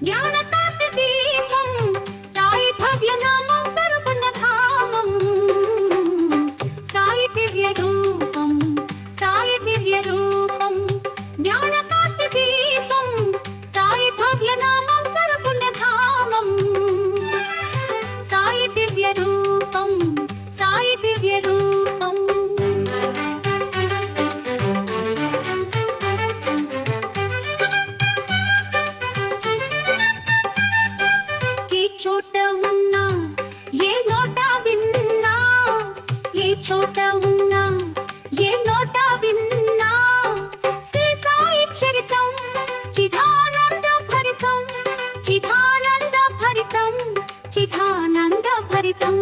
Yana! చోట ఉన్నా ఏ నోట విన్నా ఏ చోట ఉన్నా ఏ నోట విన్నా శ్రీసాయి చరితం చిదానంద భరితం చిదానంద భరితం చిదానంద భరితం.